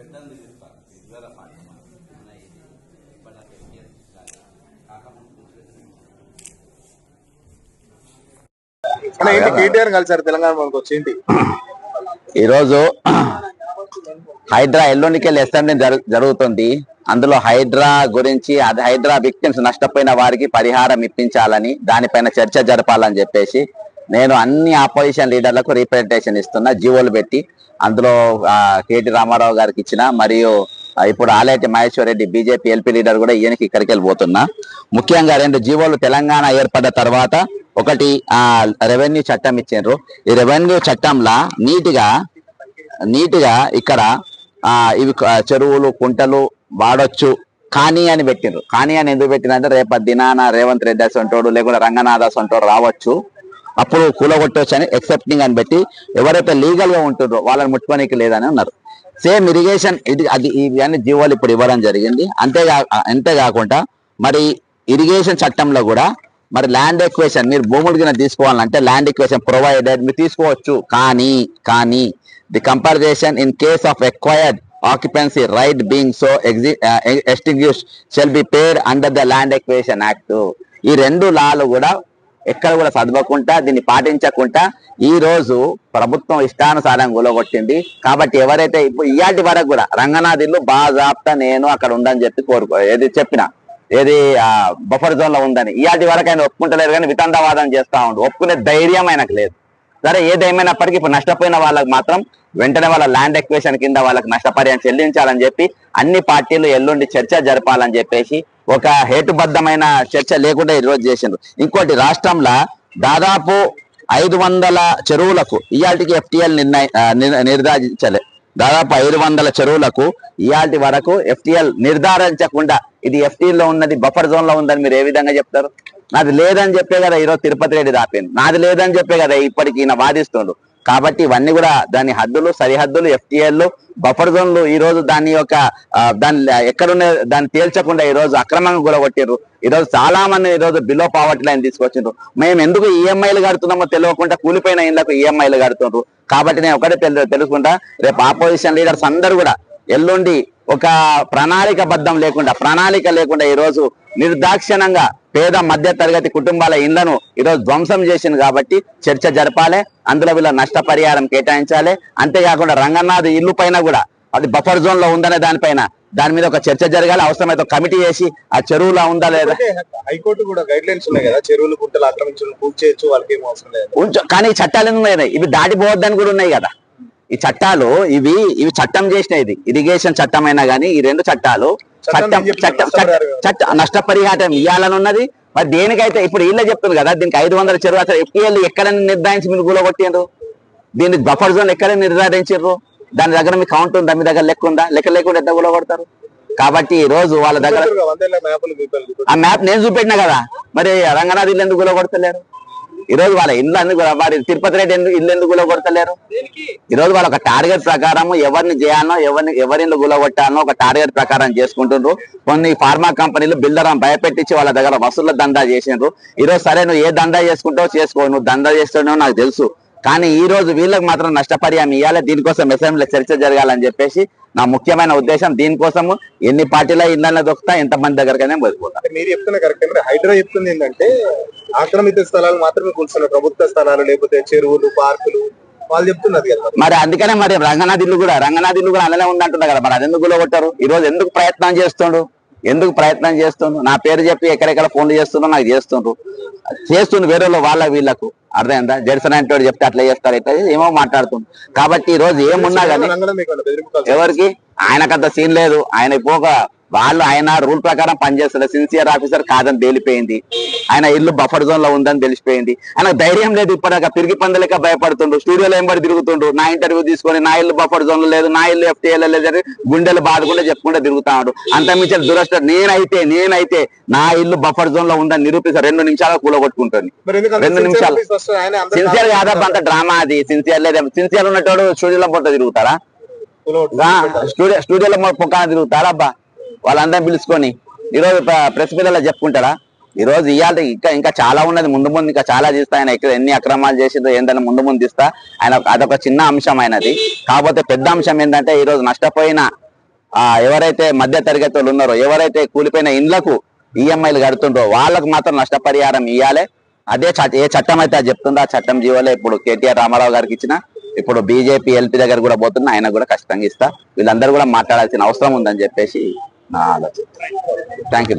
పాట మన ఇది బట్ కాకముందు అన్న ఏంటి కేటీఆర్ కలిసారు తెలంగాణ మనకు వచ్చి ఏంటి? ఈరోజు హైడ్రా ఎల్లుండికి వెళ్ళి అసెంబ్లీ జరు- జరుగుతుంది. అందులో హైడ్రా గురించి అది హైడ్రా విక్టిమ్స్ నష్టపోయిన వారికి పరిహారం ఇప్పించాలని దానిపైన చర్చ జరపాలని చెప్పేసి నేను అన్ని ఆపోజిషన్ లీడర్లకు రీప్రజెంటేషన్ ఇస్తున్నా జీవోలు పెట్టి. అందులో కేటీ రామారావు గారికి ఇచ్చిన మరియు ఇప్పుడు Aleti Maheshwar Reddy BJP LP leader కూడా ఈయనకి ఇక్కడికి వెళ్ళిపోతున్నా ముఖ్యంగా రెండు జీవోలు తెలంగాణ ఏర్పడ్డ తర్వాత ఒకటి ఆ రెవెన్యూ చట్టం ఇచ్చిండ్రు. ఈ రెవెన్యూ చట్టంలా నీటిగా నీట్గా ఇక్కడ ఆ ఇవి చెరువులు కుంటలు వాడొచ్చు. కానీ అని పెట్టిండ్రు. కానీ అని ఎందుకు పెట్టినంటే రేపటి దినాన రేవంత్ రెడ్డి అసంటోడు లేకుంటే రంగనాథ అసంటోడు రావచ్చు. అప్పుడు కూలగొట్టవచ్చు అని ఎక్సెప్టింగ్ అని పెట్టి ఎవరైతే లీగల్గా ఉంటుందో వాళ్ళని ముట్టుకోనికి లేదని అన్నారు. సేమ్ ఇరిగేషన్ ఇది అది ఇవన్నీ జీవోలు ఇప్పుడు ఇవ్వడం జరిగింది. అంతేగా అంతేకాకుండా మరి ఇరిగేషన్ చట్టంలో కూడా మరి ల్యాండ్ ఎక్వేషన్ మీరు భూములు కింద తీసుకోవాలంటే ల్యాండ్ ఎక్వేషన్ ప్రొవైడెడ్ మీరు తీసుకోవచ్చు. కానీ కానీ the comparison in case of acquired occupancy right being so extinguish shall be paid under the land acquisition act ఈ రెండు లాలు కూడా ఎక్కడ కూడా చదవకుండా దీన్ని పాటించకుండా ఈ రోజు ప్రభుత్వం ఇష్టానుసారం గులగొట్టింది. కాబట్టి ఎవరైతే ఇప్పుడు ఇయాటి వరకు కూడా రంగనాథ్ ఇల్లు బాజాప్తా నేను అక్కడ ఉందని చెప్పి కోరుకో ఏది చెప్పిన ఏది బఫర్ జోన్లో ఉందని. ఇయాటి వరకు ఆయన ఒప్పుకుంటలేరు కానీ వితండవాదం చేస్తా ఉండు. ఒప్పుకునే ధైర్యం ఆయనకు లేదు. సరే ఏదేమైనప్పటికీ ఇప్పుడు నష్టపోయిన వాళ్ళకి మాత్రం వెంటనే వాళ్ళ ల్యాండ్ ఎక్వేషన్ కింద వాళ్ళకి నష్టపరిహారం చెల్లించాలని చెప్పి అన్ని పార్టీలు ఎల్లుండి చర్చ జరపాలని చెప్పేసి ఒక హేతుబద్ధమైన చర్చ లేకుండా ఈరోజు చేసిండ్రు. ఇంకోటి రాష్ట్రంలో దాదాపు ఐదు వందల చెరువులకు ఇయాల్టికి ఎఫ్టిఎల్ నిర్ణయ నిర్ధారించలే. దాదాపు ఐదు వందల చెరువులకు ఇయాల్టి వరకు ఎఫ్టిఎల్ నిర్ధారించకుండా ఇది FTL లో ఉన్నది బఫర్ జోన్లో ఉందని మీరు ఏ విధంగా చెప్తారు? నాది లేదని చెప్పే కదా ఈరోజు తిరుపతి రెడ్డి దాపింది నాది లేదని చెప్పే కదా ఇప్పటికి ఈయన వాదిస్తుండు. కాబట్టి ఇవన్నీ కూడా దాని హద్దులు సరిహద్దులు ఎఫ్టీఎల్ బఫర్ జోన్లు ఈ రోజు దాని యొక్క దాని ఎక్కడున్న దాన్ని తేల్చకుండా ఈ రోజు అక్రమంగా కూడా ఈ రోజు చాలా మంది ఈ రోజు బిలో పావర్టీ లైన్ తీసుకొచ్చిండ్రు. మేము ఎందుకు ఈఎంఐలు కడుతున్నామో తెలియకుండా కూలిపోయిన ఇళ్ళకు ఈఎంఐలు కడుతుండ్రు. కాబట్టి నేను ఒకటే తెలుసుకుంటా. రేపు ఆపోజిషన్ లీడర్స్ అందరూ కూడా ఎల్లుండి ఒక ప్రణాళిక బద్దం లేకుండా ప్రణాళిక లేకుండా ఈ రోజు నిర్దాక్షిణంగా పేద మధ్య తరగతి కుటుంబాల ఇళ్ళను ఈరోజు ధ్వంసం చేసింది కాబట్టి చర్చ జరపాలి. అందులో వీళ్ళ నష్టపరిహారం కేటాయించాలి. అంతేకాకుండా రంగనాథ్ ఇల్లు పైన కూడా అది బఫర్ జోన్లో ఉందనే దానిపైన దాని మీద ఒక చర్చ జరగాలి. అవసరమైతే కమిటీ చేసి ఆ చెరువులో ఉందా లేదా? హైకోర్టు కూడా గైడ్ లైన్స్ ఉన్నాయి కదా. చెరువులు గుంటలు ఆక్రమించడం పూర్తి చేయొచ్చు వాళ్ళకి ఏం అవసరం లేదు. కానీ చట్టాలు ఉన్నాయి? ఇవి దాటిపోవద్దని కూడా ఉన్నాయి కదా. ఈ చట్టాలు ఇవి ఇవి చట్టం చేసిన ఇది. ఇరిగేషన్ చట్టం అయినా కానీ ఈ రెండు చట్టాలు చట్టం చట్టం? చట్టం నష్టపరిహారం. ఇవ్వాలని ఉన్నది మరి దేనికైతే ఇప్పుడు వీళ్ళే చెప్తుంది కదా దీనికి ఐదు వందల చెరువు అసలు ఎఫ్టీఎల్ ఎక్కడ నిర్ధారించి మీరు గులగొట్టిండ్రు దీన్ని బఫర్ జోన్ ఎక్కడ నిర్ధారించారు దాని దగ్గర మీ కౌంట్ ఉందా? మీ దగ్గర లెక్క ఉందా? లెక్క లేకుండా ఎంత గులగొడతారు కాబట్టి ఈ రోజు వాళ్ళ దగ్గర ఆ మ్యాప్ నేను చూపెట్టినా కదా. మరి రంగనాథ్ ఇల్లు ఎందుకు గులగొడతలేరు ఈ రోజు వాళ్ళ ఇల్లు ఎందుకు వారి తిరుపతి రెడ్డి ఎందుకు ఇల్లు ఎందుకు గులగొడతలేరు? ఈ రోజు వాళ్ళ ఒక టార్గెట్ ప్రకారం ఎవరిని చేయాలనో ఎవరిని ఎవరిని గులగొట్టాలనో ఒక టార్గెట్ ప్రకారం చేసుకుంటుండ్రు. కొన్ని ఫార్మా కంపెనీలు బిల్డర్ భయపెట్టించి వాళ్ళ దగ్గర వసూళ్ళ దందా చేసిండ్రు. ఈ రోజు సరే నువ్వు ఏ దందా చేసుకుంటావో చేసుకో నువ్వు దందా చేస్తున్నావు నాకు తెలుసు. కానీ ఈ రోజు వీళ్ళకి మాత్రం నష్టపరిహారం ఇవ్వాలి దీనికోసం అసెంబ్లీ చర్చ జరగాలని చెప్పేసి నా ముఖ్యమైన ఉద్దేశం. దీనికోసము ఎన్ని పార్టీల ఇళ్ళని దొక్కుతా ఎంత మంది దగ్గరకైనా పోతా. అంటే మీరు చెప్తున్న కరెక్ట్ హైడ్రా చెప్తుంది ఏంటంటే ఆక్రమిత స్థలాలు మాత్రమే కూర్చున్నారు ప్రభుత్వ స్థలాలు లేకపోతే చెరువులు పార్కులు వాళ్ళు చెప్తున్నది కదా మరి. అందుకనే మరి రంగనాథ్ ఇల్లు కూడా రంగనాథ్ ఇల్లు కూడా అలానే ఉందంటున్నా కదా. మరి అది ఎందుకు గులగొట్టారు? ఈ రోజు ఎందుకు ప్రయత్నం చేస్తుండు ఎందుకు ప్రయత్నం చేస్తుండు నా పేరు చెప్పి ఎక్కడెక్కడ ఫోన్లు చేస్తుండ్రో నాకు చేస్తుండ్రు. చేస్తుండు వేరే వాళ్ళు వాళ్ళ వీళ్ళకు. అర్థమైందా? జడ్సన్ అంటే చెప్తే అట్లా చేస్తారు ఇట్లా చేసి ఏమో మాట్లాడుతుండు కాబట్టి ఈ రోజు ఏమున్నా కానీ ఎవరికి? ఆయనకంత సీన్ లేదు. ఆయన పోక వాళ్ళు ఆయన రూల్ ప్రకారం పనిచేస్తారు సిన్సియర్ ఆఫీసర్ కాదని తేలిపోయింది. ఆయన ఇల్లు బఫర్ జోన్లో ఉందని తెలిసిపోయింది. ఆయన ధైర్యం లేదు ఇప్పటిదాకా. పిరిగి పందలేక భయపడుతుండ్రు స్టూడియోలో ఎంబడి తిరుగుతుండ్రు నా ఇంటర్వ్యూ తీసుకొని నా ఇల్లు బఫర్ జోన్లో లేదు నా ఇల్లు ఎఫ్టీఎల్ లేదని గుండెలు బాధకుండా చెప్పుకుంటే తిరుగుతా ఉంటాడు అంత మించిన దురస్త నేనైతే నేనైతే నా ఇల్లు బఫర్ జోన్లో ఉందని నిరూపిస్తా రెండు నిమిషాలు కూలగొట్టుకుంటాను ఎందుకంటే రెండు నిమిషాలు. సిన్సియర్ కాదబ్బా అంత డ్రామా అది. సిన్సియర్ లేదా. సిన్సియర్ ఉన్నట్టు స్టూడియోలో పొట్ట తిరుగుతారా స్టూడియో స్టూడియోలో పొక్కన తిరుగుతారా అబ్బా? వాళ్ళందరినీ పిలుచుకొని ఈరోజు ప్రెస్ పిల్లలు చెప్పుకుంటారా? ఈ రోజు ఇవాళ ఇంకా ఇంకా చాలా ఉన్నది ముందు ముందు ఇంకా చాలా తీస్తా. ఆయన ఎన్ని అక్రమాలు చేసిందో ఏందని ముందు ముందు తీస్తా. ఆయన అదొక చిన్న అంశం అయినది కాకపోతే పెద్ద అంశం ఏంటంటే ఈ రోజు నష్టపోయిన ఆ ఎవరైతే మధ్య తరగతి వాళ్ళు ఉన్నారో ఎవరైతే కూలిపోయిన ఇండ్లకు ఈఎంఐలు కడుతుండ్రో వాళ్ళకు మాత్రం నష్టపరిహారం ఇవ్వాలి అదే ఏ చట్టం అయితే చెప్తుందో ఆ చట్టం జీవోలో. ఇప్పుడు కేటీఆర్ రామారావు గారికి ఇచ్చిన ఇప్పుడు బీజేపీ ఎల్పీ దగ్గర కూడా పోతున్నా ఆయన కూడా ఖచ్చితంగా ఇస్తా. వీళ్ళందరూ కూడా మాట్లాడాల్సిన అవసరం ఉందని చెప్పేసి நாலு தேங்க்யூ